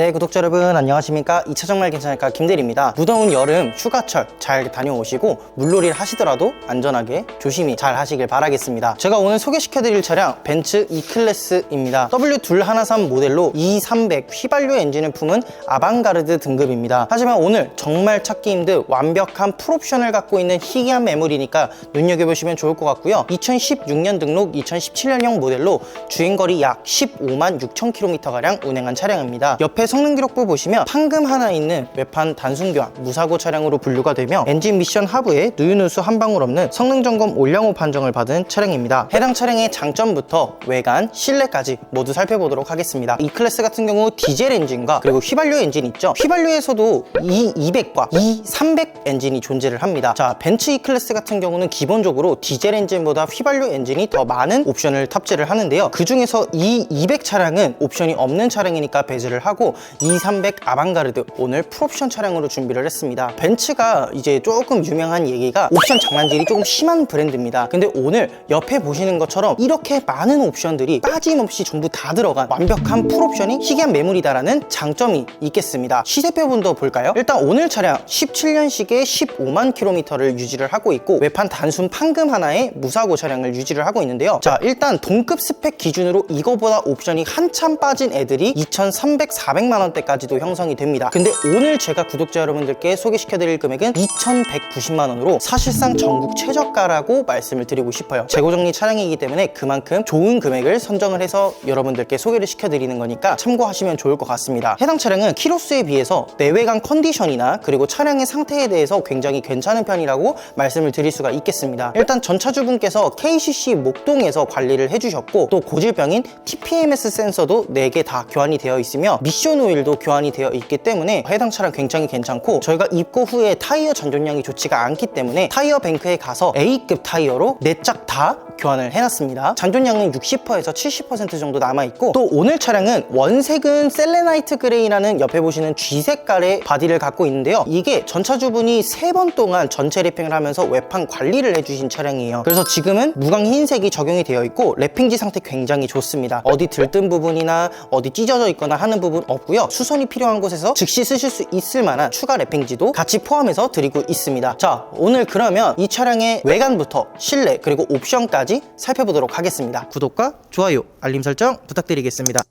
네, 구독자 여러분 안녕하십니까? 2차 정말 괜찮을까 김대리입니다. 무더운 여름 휴가철 잘 다녀오시고 물놀이를 하시더라도 안전하게 조심히 잘 하시길 바라겠습니다. 제가 오늘 소개시켜드릴 차량 벤츠 E클래스입니다. W213 모델로 E300 휘발유 엔진을 품은 아방가르드 등급입니다. 하지만 오늘 정말 찾기 힘든 완벽한 풀옵션을 갖고 있는 희귀한 매물이니까 눈여겨보시면 좋을 것 같고요. 2016년 등록 2017년형 모델로 주행거리 약 15만 6천 킬로미터가량 운행한 차량입니다. 옆에 성능 기록부 보시면 판금 하나 있는 외판 단순 교환 무사고 차량으로 분류가 되며 엔진 미션 하부에 누유누수 한 방울 없는 성능 점검 올량호 판정을 받은 차량입니다. 해당 차량의 장점부터 외관, 실내까지 모두 살펴보도록 하겠습니다. 이 클래스 같은 경우 디젤 엔진과 그리고 휘발유 엔진 있죠. 휘발유에서도 E200과 E300 엔진이 존재를 합니다. 자, 벤츠 E 클래스 같은 경우는 기본적으로 디젤 엔진보다 휘발유 엔진이 더 많은 옵션을 탑재를 하는데요. 그 중에서 E200 차량은 옵션이 없는 차량이니까 배제를 하고 E300 아방가르드 오늘 풀옵션 차량으로 준비를 했습니다. 벤츠가 이제 조금 유명한 얘기가 옵션 장난질이 조금 심한 브랜드입니다. 근데 오늘 옆에 보시는 것처럼 이렇게 많은 옵션들이 빠짐없이 전부 다 들어간 완벽한 풀옵션이 희귀한 매물이다라는 장점이 있겠습니다. 시세표분도 볼까요? 일단 오늘 차량 17년식에 15만 킬로미터를 유지를 하고 있고 외판 단순 판금 하나에 무사고 차량을 유지를 하고 있는데요. 자, 일단 동급 스펙 기준으로 이거보다 옵션이 한참 빠진 애들이 2,300, 400만 원대까지도 형성이 됩니다. 근데 오늘 제가 구독자 여러분들께 소개시켜드릴 금액은 2,190만 원으로 사실상 전국 최저가라고 말씀을 드리고 싶어요. 재고 정리 차량이기 때문에 그만큼 좋은 금액을 선정을 해서 여러분들께 소개를 시켜드리는 거니까 참고하시면 좋을 것 같습니다. 해당 차량은 키로수에 비해서 내외관 컨디션이나 그리고 차량의 상태에 대해서 굉장히 괜찮은 편이라고 말씀을 드릴 수가 있겠습니다. 일단 전차주분께서 KCC 목동에서 관리를 해주셨고 또 고질병인 TPMS 센서도 4개 다 교환이 되어 있으며 미션 오일도 교환이 되어 있기 때문에 해당 차량 굉장히 괜찮고 저희가 입고 후에 타이어 잔존량이 좋지가 않기 때문에 타이어 뱅크에 가서 A급 타이어로 4짝 다 교환을 해놨습니다. 잔존량은 60%에서 70% 정도 남아있고 또 오늘 차량은 원색은 셀레나이트 그레이라는 옆에 보시는 G 색깔의 바디를 갖고 있는데요. 이게 전차주분이 3번 동안 전체 랩핑을 하면서 외판 관리를 해주신 차량이에요. 그래서 지금은 무광 흰색이 적용이 되어 있고 랩핑지 상태 굉장히 좋습니다. 어디 들뜬 부분이나 어디 찢어져 있거나 하는 부분 없고요. 수선이 필요한 곳에서 즉시 쓰실 수 있을 만한 추가 랩핑지도 같이 포함해서 드리고 있습니다. 자, 오늘 그러면 이 차량의 외관부터 실내 그리고 옵션까지 살펴보도록 하겠습니다. 구독과 좋아요, 알림 설정 부탁드리겠습니다.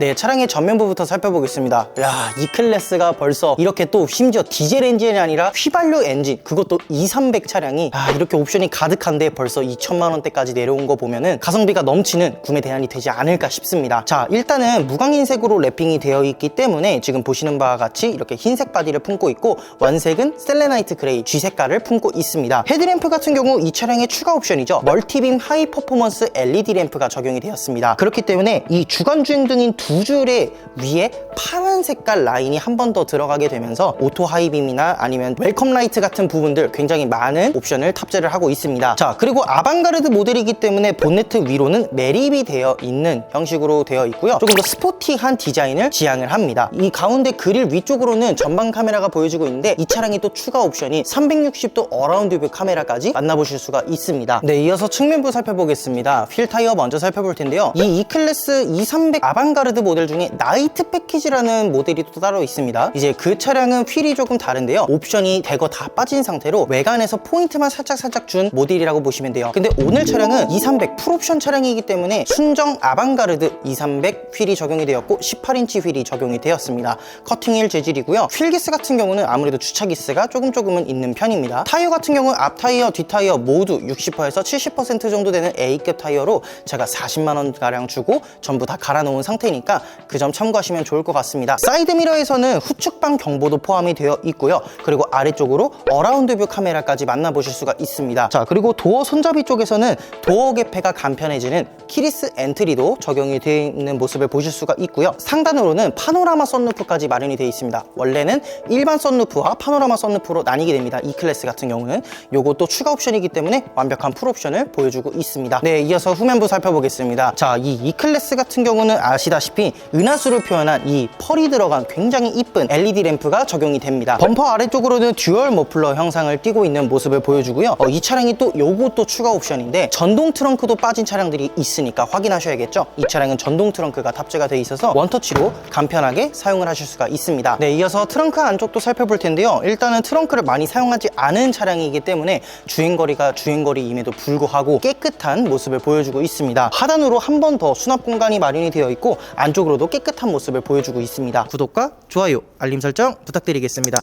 네, 차량의 전면부부터 살펴보겠습니다. 야, 이 클래스가 벌써 이렇게 또 심지어 디젤 엔진이 아니라 휘발유 엔진, 그것도 2,300 차량이 아, 이렇게 옵션이 가득한데 벌써 2천만 원대까지 내려온 거 보면은 가성비가 넘치는 구매 대안이 되지 않을까 싶습니다. 자, 일단은 무광흰색으로 랩핑이 되어 있기 때문에 지금 보시는 바와 같이 이렇게 흰색 바디를 품고 있고 원색은 셀레나이트 그레이 G 색깔을 품고 있습니다. 헤드램프 같은 경우 이 차량의 추가 옵션이죠. 멀티빔 하이 퍼포먼스 LED 램프가 적용이 되었습니다. 그렇기 때문에 이 주간 주행 등인 두 줄의 위에 파란 색깔 라인이 한 번 더 들어가게 되면서 오토 하이빔이나 아니면 웰컴 라이트 같은 부분들 굉장히 많은 옵션을 탑재를 하고 있습니다. 자, 그리고 아방가르드 모델이기 때문에 본네트 위로는 매립이 되어 있는 형식으로 되어 있고요. 조금 더 스포티한 디자인을 지향을 합니다. 이 가운데 그릴 위쪽으로는 전방 카메라가 보여지고 있는데 이 차량이 또 추가 옵션이 360도 어라운드 뷰 카메라까지 만나보실 수가 있습니다. 네, 이어서 측면부 살펴보겠습니다. 휠 타이어 먼저 살펴볼 텐데요. 이 E클래스 2300 아방가르드 모델 중에 나이트 패키지라는 모델이 또 따로 있습니다. 이제 그 차량은 휠이 조금 다른데요. 옵션이 대거 다 빠진 상태로 외관에서 포인트만 살짝 살짝 준 모델이라고 보시면 돼요. 근데 오늘 차량은 2300 풀옵션 차량이기 때문에 순정 아방가르드 2300 휠이 적용이 되었고 18인치 휠이 적용이 되었습니다. 커팅휠 재질이고요. 휠기스 같은 경우는 아무래도 주차 기스가 조금 조금은 있는 편입니다. 타이어 같은 경우는 앞 타이어, 뒷 타이어 모두 60%에서 70% 정도 되는 A급 타이어로 제가 40만 원 가량 주고 전부 다 갈아놓은 상태니까 그 점 참고하시면 좋을 것 같습니다. 사이드 미러에서는 후측방 경보도 포함이 되어 있고요. 그리고 아래쪽으로 어라운드 뷰 카메라까지 만나보실 수가 있습니다. 자, 그리고 도어 손잡이 쪽에서는 도어 개폐가 간편해지는 키리스 엔트리도 적용이 되어 있는 모습을 보실 수가 있고요. 상단으로는 파노라마 썬루프까지 마련이 되어 있습니다. 원래는 일반 썬루프와 파노라마 썬루프로 나뉘게 됩니다. E 클래스 같은 경우는 요것도 추가 옵션이기 때문에 완벽한 풀 옵션을 보여주고 있습니다. 네, 이어서 후면부 살펴보겠습니다. 자, 이 E 클래스 같은 경우는 아시다시피 보시다시피 은하수를 표현한 이 펄이 들어간 굉장히 이쁜 LED 램프가 적용이 됩니다. 범퍼 아래쪽으로는 듀얼 머플러 형상을 띠고 있는 모습을 보여주고요. 어, 이 차량이 또 요것도 추가 옵션인데 전동 트렁크도 빠진 차량들이 있으니까 확인하셔야겠죠. 이 차량은 전동 트렁크가 탑재가 되어 있어서 원터치로 간편하게 사용을 하실 수가 있습니다. 네, 이어서 트렁크 안쪽도 살펴볼 텐데요. 일단은 트렁크를 많이 사용하지 않은 차량이기 때문에 주행거리가 주행거리임에도 불구하고 깨끗한 모습을 보여주고 있습니다. 하단으로 한 번 더 수납 공간이 마련이 되어 있고 안쪽으로도 깨끗한 모습을 보여주고 있습니다. 구독과 좋아요, 알림 설정 부탁드리겠습니다.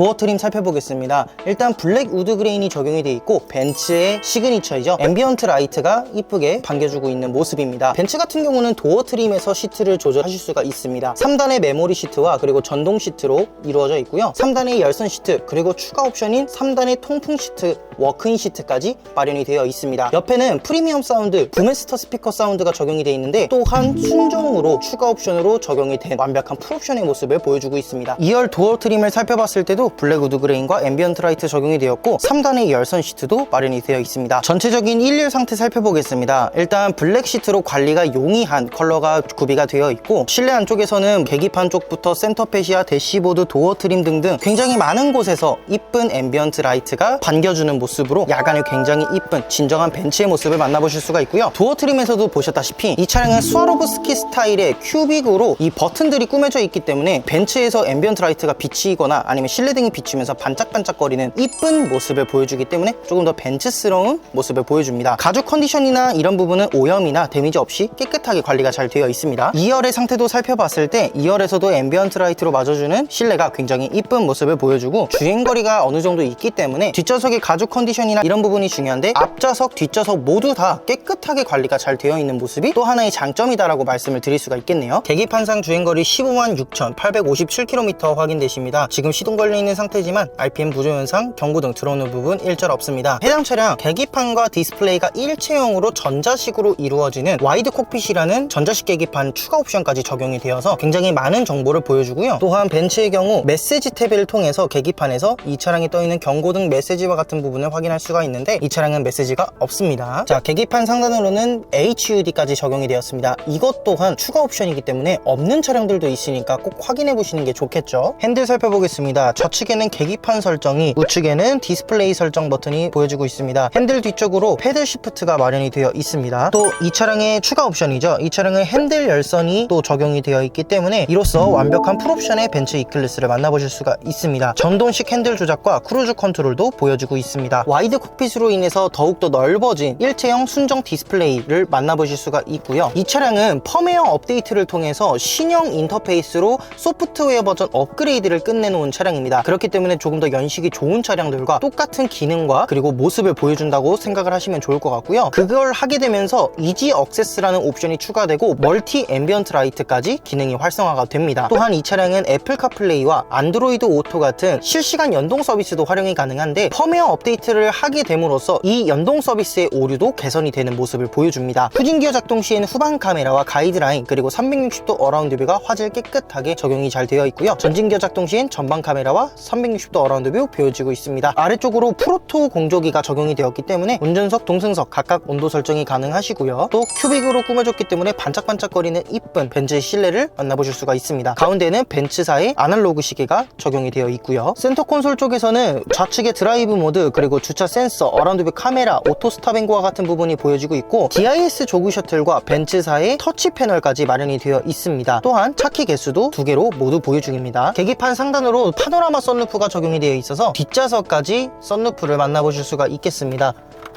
도어 트림 살펴보겠습니다. 일단 블랙 우드 그레인이 적용이 되어 있고 벤츠의 시그니처이죠. 앰비언트 라이트가 이쁘게 반겨주고 있는 모습입니다. 벤츠 같은 경우는 도어 트림에서 시트를 조절하실 수가 있습니다. 3단의 메모리 시트와 그리고 전동 시트로 이루어져 있고요. 3단의 열선 시트 그리고 추가 옵션인 3단의 통풍 시트, 워크인 시트까지 마련이 되어 있습니다. 옆에는 프리미엄 사운드, 부메스터 스피커 사운드가 적용이 되어 있는데 또한 순정으로 추가 옵션으로 적용이 된 완벽한 풀옵션의 모습을 보여주고 있습니다. 2열 도어 트림을 살펴봤을 때도 블랙 우드 그레인과 앰비언트 라이트 적용이 되었고 3단의 열선 시트도 마련이 되어 있습니다. 전체적인 1일 상태 살펴보겠습니다. 일단 블랙 시트로 관리가 용이한 컬러가 구비가 되어 있고 실내 안쪽에서는 계기판 쪽부터 센터페시아, 대시보드, 도어 트림 등등 굉장히 많은 곳에서 이쁜 앰비언트 라이트가 반겨주는 모습으로 야간에 굉장히 이쁜 진정한 벤츠의 모습을 만나보실 수가 있고요. 도어 트림에서도 보셨다시피 이 차량은 스와로브스키 스타일의 큐빅으로 이 버튼들이 꾸며져 있기 때문에 벤츠에서 앰비언트 라이트가 비치거나 아니면 실내 등이 비치면서 반짝반짝거리는 이쁜 모습을 보여주기 때문에 조금 더 벤츠스러운 모습을 보여줍니다. 가죽 컨디션이나 이런 부분은 오염이나 데미지 없이 깨끗하게 관리가 잘 되어 있습니다. 2열의 상태도 살펴봤을 때 2열에서도 앰비언트 라이트로 맞아주는 실내가 굉장히 이쁜 모습을 보여주고 주행거리가 어느 정도 있기 때문에 뒷좌석의 가죽 컨디션이나 이런 부분이 중요한데 앞좌석, 뒷좌석 모두 다 깨끗하게 관리가 잘 되어 있는 모습이 또 하나의 장점이다라고 말씀을 드릴 수가 있겠네요. 계기판상 주행거리 15만 6,857km 확인되십니다. 지금 시동 걸려 있는 상태지만 RPM 부조 현상, 경고 등 들어오는 부분 일절 없습니다. 해당 차량 계기판과 디스플레이가 일체형으로 전자식으로 이루어지는 와이드 콕핏이라는 전자식 계기판 추가 옵션까지 적용이 되어서 굉장히 많은 정보를 보여주고요. 또한 벤츠의 경우 메시지 탭을 통해서 계기판에서 이 차량에 떠 있는 경고 등 메시지와 같은 부분을 확인할 수가 있는데 이 차량은 메시지가 없습니다. 자, 계기판 상단으로는 HUD까지 적용이 되었습니다. 이것 또한 추가 옵션이기 때문에 없는 차량들도 있으니까 꼭 확인해 보시는 게 좋겠죠. 핸들 살펴보겠습니다. 좌측에는 계기판 설정이 우측에는 디스플레이 설정 버튼이 보여지고 있습니다. 핸들 뒤쪽으로 패들 시프트가 마련이 되어 있습니다. 또 이 차량의 추가 옵션이죠. 이 차량은 핸들 열선이 또 적용이 되어 있기 때문에 이로써 완벽한 풀옵션의 벤츠 E클래스를 만나보실 수가 있습니다. 전동식 핸들 조작과 크루즈 컨트롤도 보여주고 있습니다. 와이드 콕핏으로 인해서 더욱더 넓어진 일체형 순정 디스플레이를 만나보실 수가 있고요. 이 차량은 펌웨어 업데이트를 통해서 신형 인터페이스로 소프트웨어 버전 업그레이드를 끝내놓은 차량입니다. 그렇기 때문에 조금 더 연식이 좋은 차량들과 똑같은 기능과 그리고 모습을 보여준다고 생각을 하시면 좋을 것 같고요. 그걸 하게 되면서 이지 억세스라는 옵션이 추가되고 멀티 앰비언트 라이트까지 기능이 활성화가 됩니다. 또한 이 차량은 애플 카플레이와 안드로이드 오토 같은 실시간 연동 서비스도 활용이 가능한데 펌웨어 업데이트를 하게 됨으로써 이 연동 서비스의 오류도 개선이 되는 모습을 보여줍니다. 후진기어 작동 시에는 후방 카메라와 가이드라인 그리고 360도 어라운드 뷰가 화질 깨끗하게 적용이 잘 되어 있고요. 전진기어 작동 시엔 전방 카메라와 360도 어라운드 뷰 보여지고 있습니다. 아래쪽으로 프로토 공조기가 적용이 되었기 때문에 운전석, 동승석 각각 온도 설정이 가능하시고요. 또 큐빅으로 꾸며졌기 때문에 반짝반짝거리는 이쁜 벤츠의 실내를 만나보실 수가 있습니다. 가운데는 벤츠사의 아날로그 시계가 적용이 되어 있고요. 센터 콘솔 쪽에서는 좌측에 드라이브 모드 그리고 주차 센서, 어라운드뷰 카메라, 오토 스탑앤고와 같은 부분이 보여지고 있고 DIS 조그 셔틀과 벤츠사의 터치 패널까지 마련이 되어 있습니다. 또한 차키 개수도 두 개로 모두 보유 중입니다. 계기판 상단으로 파노라마 썬루프가 적용이 되어 있어서 뒷좌석까지 썬루프를 만나보실 수가 있겠습니다.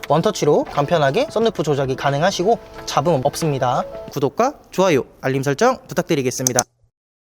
원터치로 간편하게 썬루프 조작이 가능하시고 잡음 없습니다. 구독과 좋아요, 알림 설정 부탁드리겠습니다.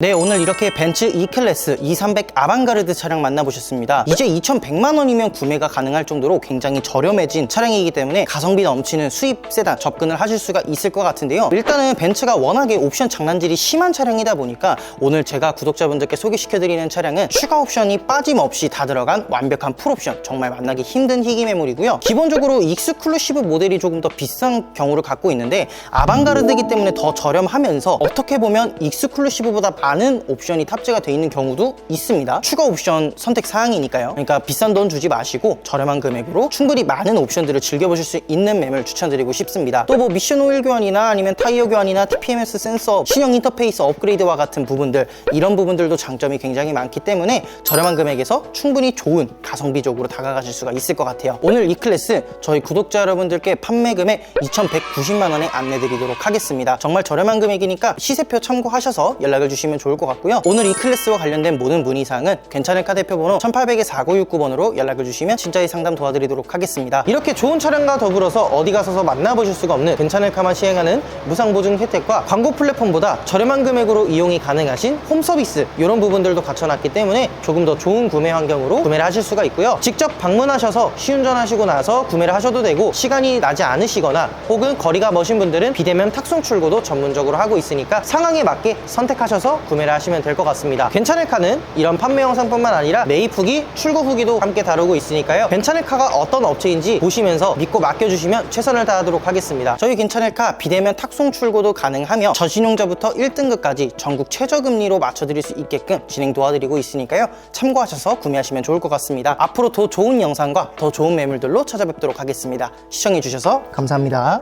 네 오늘 이렇게 벤츠 E클래스 2300 아방가르드 차량 만나보셨습니다. 이제 2100만 원이면 구매가 가능할 정도로 굉장히 저렴해진 차량이기 때문에 가성비 넘치는 수입 세단 접근을 하실 수가 있을 것 같은데요. 일단은 벤츠가 워낙에 옵션 장난질이 심한 차량이다 보니까 오늘 제가 구독자분들께 소개시켜드리는 차량은 추가 옵션이 빠짐없이 다 들어간 완벽한 풀옵션 정말 만나기 힘든 희귀 매물이고요. 기본적으로 익스클루시브 모델이 조금 더 비싼 경우를 갖고 있는데 아방가르드이기 때문에 더 저렴하면서 어떻게 보면 익스클루시브보다 많은 옵션이 탑재가 되어 있는 경우도 있습니다. 추가 옵션 선택 사항이니까요. 그러니까 비싼 돈 주지 마시고 저렴한 금액으로 충분히 많은 옵션들을 즐겨보실 수 있는 맵을 추천드리고 싶습니다. 또 뭐 미션 오일 교환이나 아니면 타이어 교환이나 TPMS 센서, 신형 인터페이스 업그레이드와 같은 부분들 이런 부분들도 장점이 굉장히 많기 때문에 저렴한 금액에서 충분히 좋은 가성비적으로 다가가실 수가 있을 것 같아요. 오늘 이 클래스 저희 구독자 여러분들께 판매 금액 2,190만 원에 안내드리도록 하겠습니다. 정말 저렴한 금액이니까 시세표 참고하셔서 연락을 주시면 좋을 것 같고요. 오늘 이 클래스와 관련된 모든 문의사항은 괜찮을까 대표 번호 1800에 4969번으로 연락을 주시면 진짜의 상담 도와드리도록 하겠습니다. 이렇게 좋은 차량과 더불어서 어디 가서서 만나보실 수가 없는 괜찮을까만 시행하는 무상보증 혜택과 광고 플랫폼보다 저렴한 금액으로 이용이 가능하신 홈 서비스 이런 부분들도 갖춰놨기 때문에 조금 더 좋은 구매 환경으로 구매를 하실 수가 있고요. 직접 방문하셔서 시운전하시고 나서 구매를 하셔도 되고 시간이 나지 않으시거나 혹은 거리가 머신 분들은 비대면 탁송 출고도 전문적으로 하고 있으니까 상황에 맞게 선택하셔서 구매를 하시면 될 것 같습니다. 괜찮을 카는 이런 판매 영상뿐만 아니라 매입 후기, 출고 후기도 함께 다루고 있으니까요. 괜찮을 카가 어떤 업체인지 보시면서 믿고 맡겨주시면 최선을 다하도록 하겠습니다. 저희 괜찮을 카 비대면 탁송 출고도 가능하며 저신용자부터 1등급까지 전국 최저금리로 맞춰드릴 수 있게끔 진행 도와드리고 있으니까요. 참고하셔서 구매하시면 좋을 것 같습니다. 앞으로 더 좋은 영상과 더 좋은 매물들로 찾아뵙도록 하겠습니다. 시청해주셔서 감사합니다.